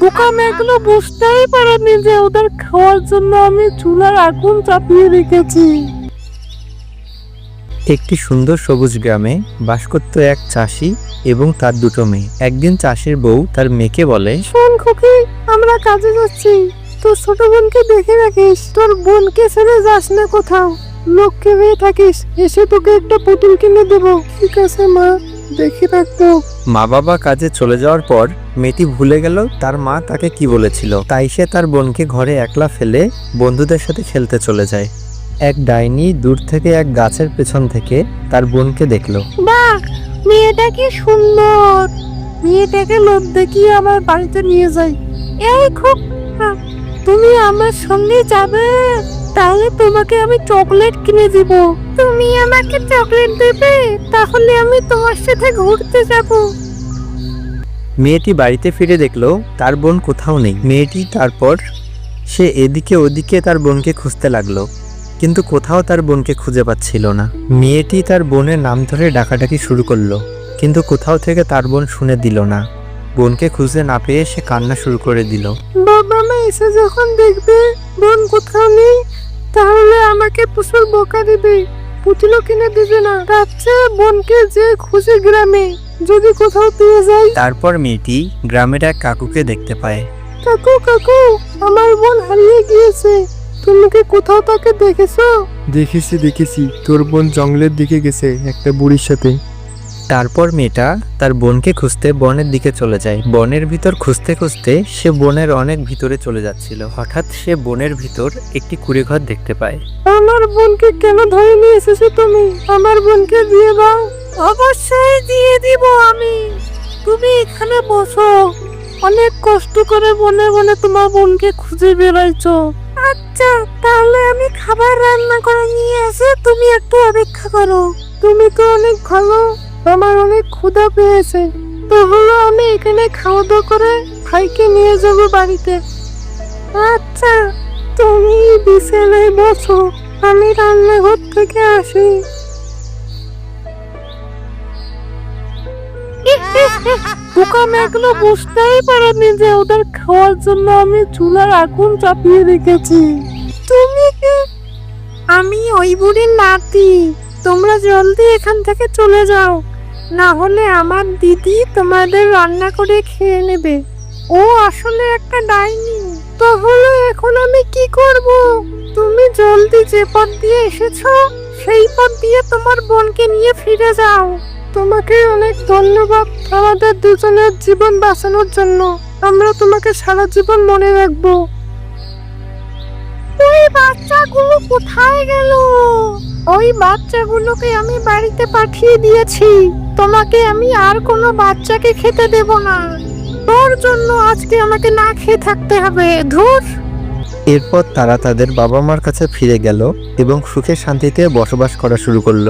বোকা মেয়েগুলো বুঝতেই পারেনি যে ওদের খাওয়ার জন্য আমি চুলার আগুন চাপিয়ে রেখেছি। একটি সুন্দর সবুজ গ্রামে বাস করত এক চাষি এবং তার দুটো মেয়ে। একদিন চাষির বউ তার মেয়েকে বলে শোন খুকি আমরা কাজে যাচ্ছি। তোর ছোট বোনকে দেখে রাখিস তোর বোনকে ছেড়ে যাস না কোথাও। লোককে হয়ে থাকিস এসে তোকে একটা পুতুল কিনে দেবো। ঠিক আছে মা। দেখে রাখব। মা বাবা কাজে চলে যাওয়ার পর মেয়েটি ভুলে গেল তার মা তাকে কি বলেছিল। তাই সে তার বোনকে ঘরে একলা ফেলে বন্ধুদের সাথে খেলতে চলে যায়। এক ডাইনি দূর থেকে এক গাছের পেছন থেকে তার বোনকে দেখল। বাহ মেয়েটা কি সুন্দর। মেয়েটাকে লোভ দেখিয়ে আমার বাড়িতে নিয়ে যাই। এই খুব হ্যাঁ, তুমি আমার সঙ্গে যাবে। তাহলে তোমাকে আমি চকলেট কিনে দিব। তুমি আমাকে চকলেট দেবে তাহলে আমি তোমার সাথে ঘুরতে যাব। মেয়েটি বাড়িতে ফিরে দেখল তার বোন কোথাও নেই। মেয়েটি তারপর সে এদিকে ওদিকে তার বোনকে খুঁজতে লাগল কিন্তু কোথাও তার বোনকে খুঁজে পাচ্ছিল না। মেয়েটি তার বোনের নাম ধরে ডাকাডাকি শুরু করল কিন্তু কোথাও থেকে তার বোন শুনে দিল না। বোনকে খুঁজে না পেয়ে সে কান্না শুরু করে দিল। বাবা মা এসে যখন দেখবে বোন কোথাও নেই তাহলে আমাকে প্রচুর বকা দিবে। পুতুলও কিনে দিবে না। তার চেয়ে বোনকে যে খুশি গ্রামে যদি কোথাও পেয়ে যাই তারপর মেয়েটি গ্রামের এক কাকুকে দেখতে পায়। কাকু কাকু আমার বোন হারিয়ে গিয়েছে। তুমি কি কোথাও তাকে দেখেছ? দেখেছি দেখেছি। তোর বোন জঙ্গলের দিকে গেছে একটা বুড়ির সাথে। তারপর মেয়েটা তার বোনকে খুঁজতে বনের দিকে চলে যায়। বনের ভিতর খুঁজতে খুঁজতে সে বনের অনেক ভিতরে চলে যাচ্ছিল। হঠাৎ সে বনের ভিতর একটি কুড়েঘর দেখতে পায়। আমার বোনকে কেন ধরে নিয়ে এসেছ তুমি? আমার বোনকে দিয়ে দাও। অবশ্যই দিয়ে দিব আমি। তুমি এখানে বসো। অনেক কষ্ট করে বনে বনে তোমার বোনকে খুঁজে বেড়াইছো। আচ্ছা তাহলে আমি খাবার রান্না করে নিয়ে এসে তুমি একটু অপেক্ষা করো। তুমি তো অনেক ভালো। আমার অনেক ক্ষুধা পেয়েছে। তাহলে আমি এখানে খাওয়া দাওয়া করে ভাইকে নিয়ে যাব বাড়িতে। আচ্ছা তুমি বিছানায় বসো, আমি রান্নাঘর থেকে আসি। পোকা মেঘগুলো বুঝতেই পারেনি যে ওদের খাওয়ার জন্য আমি চুলার আগুন চাপিয়ে রেখেছি। তুমি কি? আমি ওই বুড়ির নাতি। তোমরা জলদি এখান থেকে চলে যাও। না হলে আমার দিদি তোমাদের রান্না করে খেয়ে নেবে। ও আসলে একটা ডাইনি। তাহলে এখন আমি কি করব? তুমি জলদি যে পথ দিয়ে এসেছ, সেই পথ দিয়ে তোমার বোনকে নিয়ে ফিরে যাও। তোমাকে অনেক ধন্যবাদ আমাদের দুজনের জীবন বাঁচানোর জন্য। আমরা তোমাকে সারা জীবন মনে রাখব। ওই বাচ্চাগুলো কোথায় গেল? ওই বাচ্চাগুলোকে আমি বাড়িতে পাঠিয়ে দিয়েছি। তোমাকে আমি আর কোনো বাচ্চাকে খেতে দেব না। তোর জন্য আজকে আমাকে না খেয়ে থাকতে হবে, ধুর। এরপর তারা তাদের বাবা মার কাছে ফিরে গেল এবং সুখে শান্তিতে বসবাস করা শুরু করল।